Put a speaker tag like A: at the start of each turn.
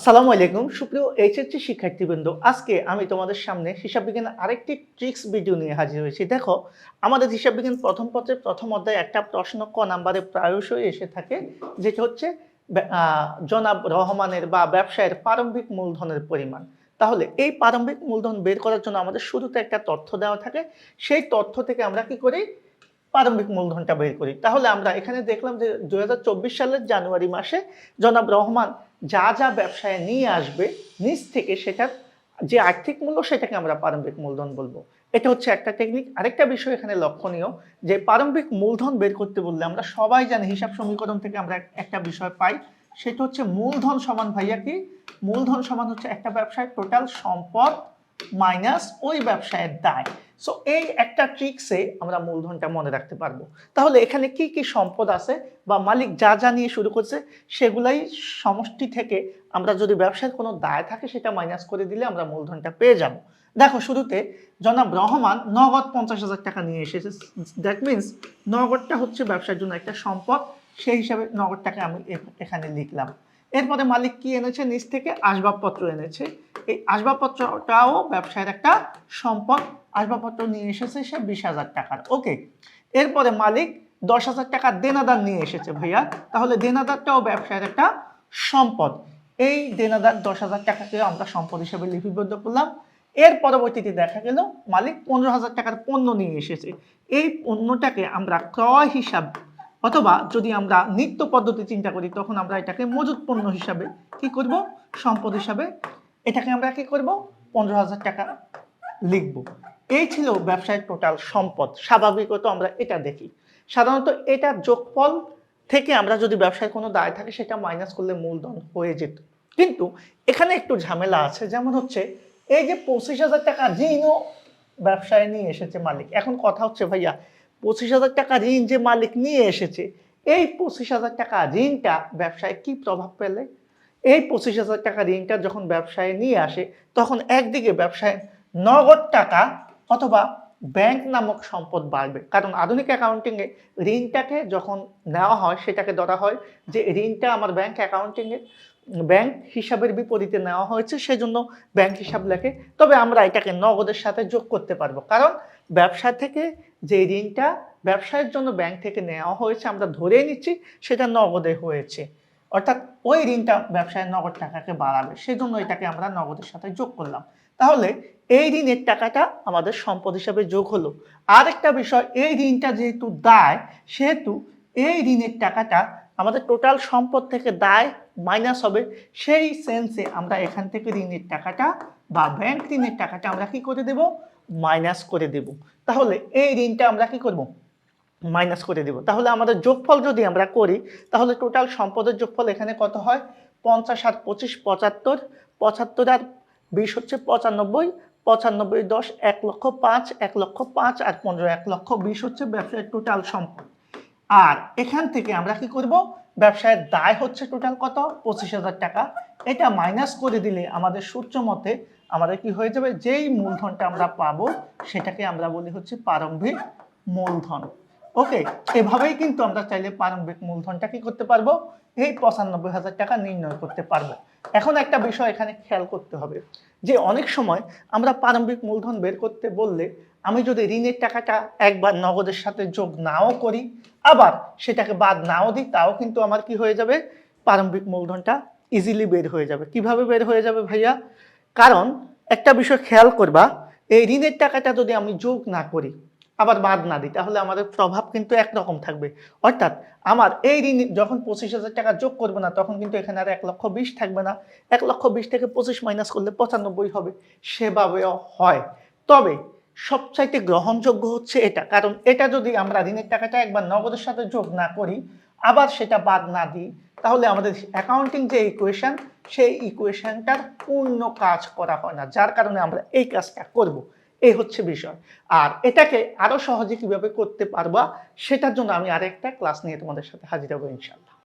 A: আসসালামু আলাইকুম, সুপ্রিয় এইচএসসি শিক্ষার্থীবৃন্দ। আজকে আমি তোমাদের সামনে হিসাব বিজ্ঞানের আরেকটি ট্রিক্স ভিডিও নিয়ে হাজির হয়েছি। দেখো, আমাদের হিসাব বিজ্ঞান প্রথম পত্রের প্রথম অধ্যায়ে একটা প্রশ্ন ক নাম্বারে প্রায়শই এসে থাকে, যেটা হচ্ছে জনাব রহমানের বা ব্যবসায়ের প্রারম্ভিক মূলধনের পরিমাণ। তাহলে এই প্রারম্ভিক মূলধন বের করার জন্য আমাদের শুরুতে একটা তথ্য দেওয়া থাকে। সেই তথ্য থেকে আমরা কি করি? প্রারম্ভিক মূলধনটা বের করি। তাহলে আমরা এখানে দেখলাম যে দু হাজার চব্বিশ সালের জানুয়ারি মাসে জনাব রহমান যা যা ব্যবসায় নিয়ে আসবে নিচ থেকে সেটার যে আর্থিক মূল্য সেটাকে আমরা প্রারম্ভিক মূলধন বলব। এটা হচ্ছে একটা টেকনিক আরেকটা বিষয় এখানে লক্ষণীয়, যে প্রারম্ভিক মূলধন বের করতে বললে আমরা সবাই জানি, হিসাব সমীকরণ থেকে আমরা একটা বিষয় পাই, সেটা হচ্ছে মূলধন সমান ভাইয়া কি? মূলধন সমান হচ্ছে একটা ব্যবসায় টোটাল সম্পদ মাইনাস ওই ব্যবসায়ের দায়। সো এই একটা ট্রিক্সে আমরা মূলধনটা মনে রাখতে পারব। তাহলে এখানে কি কি সম্পদ আছে বা মালিক যা যা নিয়ে শুরু করছে সেগুলাই সমষ্টি থেকে আমরা যদি ব্যবসার কোনো দায় থাকে সেটা মাইনাস করে দিলে আমরা মূলধনটা পেয়ে যাব। দেখো শুরুতে জনাব রহমান নগদ পঞ্চাশ হাজার টাকা নিয়ে এসেছে। দ্যাট মিন্স নগদটা হচ্ছে ব্যবসার জন্য একটা সম্পদ, সেই হিসাবে নগদটাকে আমি এখানে লিখলাম। এরপরে মালিক কি এনেছে? নিচ থেকে আসবাবপত্র এনেছে। এই আসবাবপত্রটাও ব্যবসায়ের একটা সম্পদ। আসবাবপত্র নিয়ে এসেছে সে বিশ হাজার টাকার। ওকে এরপরে মালিক দশ হাজার টাকার দেনাদার নিয়ে এসেছে ভাইয়া। তাহলে দেনাদারটাও ব্যবসায়ের একটা সম্পদ। এই দেনাদার দশ হাজার টাকাকে আমরা সম্পদ হিসেবে লিপিবদ্ধ করলাম। এর পরবর্তীতে দেখা গেল মালিক পনেরো হাজার টাকার পণ্য নিয়ে এসেছে। এই পণ্যটাকে আমরা ক্রয় হিসাব অথবা যদি আমরা নিত্য পদ্ধতি চিন্তা করি, তখন আমরা এটাকে মজুত পণ্য হিসাবে কি করব? সম্পদ হিসাবে এটাকে আমরা কি করব? পনেরো হাজার টাকা লিখব। এই ছিল ব্যবসায়ের টোটাল সম্পদ। স্বাভাবিকত আমরা এটা দেখি। সাধারণত এটার যোগফল থেকে আমরা যদি ব্যবসায় কোনো দায় থাকে, সেটা মাইনাস করলে মূলধন হয়ে যেত। কিন্তু এখানে একটু ঝামেলা আছে। যেমন হচ্ছে, এই যে পঁচিশ হাজার টাকা ঋণও ব্যবসায় নিয়ে এসেছে মালিক। এখন কথা হচ্ছে, ভাইয়া, পঁচিশ হাজার টাকা ঋণ যে মালিক নিয়ে এসেছে, এই পঁচিশ হাজার টাকা ঋণটা ব্যবসায় কি প্রভাব ফেলে? এই পঁচিশ হাজার টাকা ঋণটা যখন ব্যবসায় নিয়ে আসে, তখন একদিকে ব্যবসায় নগদ টাকা অথবা ব্যাংক নামক সম্পদ বাড়বে। কারণ আধুনিক অ্যাকাউন্টিংয়ে ঋণটাকে যখন নেওয়া হয়, সেটাকে ধরা হয় যে ঋণটা আমার ব্যাংক অ্যাকাউন্টিংয়ে ব্যাংক হিসাবের বিপরীতে নেওয়া হয়েছে, সেজন্য ব্যাংক হিসাব লেখে। তবে আমরা এটাকে নগদের সাথে যোগ করতে পারব। কারণ ব্যবসা থেকে যে ঋণটা ব্যবসায়ের জন্য ব্যাংক থেকে নেওয়া হয়েছে, আমরা ধরেই নিচ্ছি, সেটা নগদে হয়েছে। অর্থাৎ ওই ঋণটা ব্যবসায় নগদ টাকাকে বাড়াবে, সেজন্য এটাকে আমরা নগদের সাথে যোগ করলাম। তাহলে এই ঋণের টাকাটা আমাদের সম্পদ হিসাবে যোগ হলো। আর একটা বিষয়, এই ঋণটা যেহেতু দায়, সেহেতু এই ঋণের টাকাটা আমাদের টোটাল সম্পদ থেকে দায় মাইনাস হবে। সেই সেন্সে আমরা এখান থেকে ঋণের টাকাটা বা ব্যাংক ঋণের টাকাটা আমরা কি করে দেব? মাইনাস করে দেব। তাহলে এই ঋণটা আমরা কি করব? মাইনাস করে দেব। তাহলে আমাদের যোগফল যদি আমরা করি, তাহলে টোটাল সম্পদের যোগফল এখানে কত হয়? পঞ্চাশ আর পঁচিশ, পঁচাত্তর। পঁচাত্তর আর বিশ হচ্ছে পঁচানব্বই। পঁচানব্বই দশ, এক লক্ষ পাঁচ, এক লক্ষ পাঁচ আর পনেরো, এক লক্ষ বিশ হচ্ছে ব্যবসায়ের টোটাল সম্পদ। আর এখান থেকে আমরা কি করব? ব্যবসায়ের দায় হচ্ছে টোটাল কত? পঁচিশ হাজার টাকা। এটা মাইনাস করে দিলে আমাদের সূত্র মতে আমাদের কি হয়ে যাবে? যেই মূলধনটা আমরা পাবো, সেটাকে আমরা বলি হচ্ছে প্রারম্ভিক মূলধন। ওকে এভাবেই কিন্তু আমরা চাইলে প্রারম্ভিক মূলধনটা কি করতে পারব? এই পঁচানব্বই হাজার টাকা নির্ণয় করতে পারব। এখন একটা বিষয় এখানে খেয়াল করতে হবে, যে অনেক সময় আমরা প্রারম্ভিক মূলধন বের করতে বললে আমি যদি ঋণের টাকাটা একবার নগদের সাথে যোগ নাও করি, আবার সেটাকে বাদ নাও দিই, তাও কিন্তু আমার কি হয়ে যাবে? প্রারম্ভিক মূলধনটা ইজিলি বের হয়ে যাবে। কীভাবে বের হয়ে যাবে ভাইয়া? কারণ একটা বিষয় খেয়াল করবা, এই ঋণের টাকাটা যদি আমি যোগ না করি আবার বাদ না দিই, তাহলে আমাদের প্রভাব কিন্তু একরকম থাকবে। অর্থাৎ আমার এই ঋণ যখন পঁচিশ হাজার টাকা যোগ করবে না, তখন কিন্তু এখানে আর এক লক্ষ বিশ থাকবে না। এক লক্ষ বিশ থেকে পঁচিশ মাইনাস করলে পঁচানব্বই হবে, সেভাবেও হয়। তবে সবচাইতে গ্রহণযোগ্য হচ্ছে এটা, কারণ এটা যদি আমরা ঋণের টাকাটা একবার নগদের সাথে যোগ না করি, আবার সেটা বাদ না দিই, তাহলে আমাদের অ্যাকাউন্টিং যে ইকুয়েশন সেই ইকুয়েশনটার পূর্ণ কাজ করা হয় না, যার কারণে আমরা এই কাজটা করব। এই হচ্ছে বিষয়। আর এটাকে আরও সহজে কীভাবে করতে পারবা, সেটার জন্য আমি আরেকটা ক্লাস নিয়ে তোমাদের সাথে হাজির হব ইনশাল্লাহ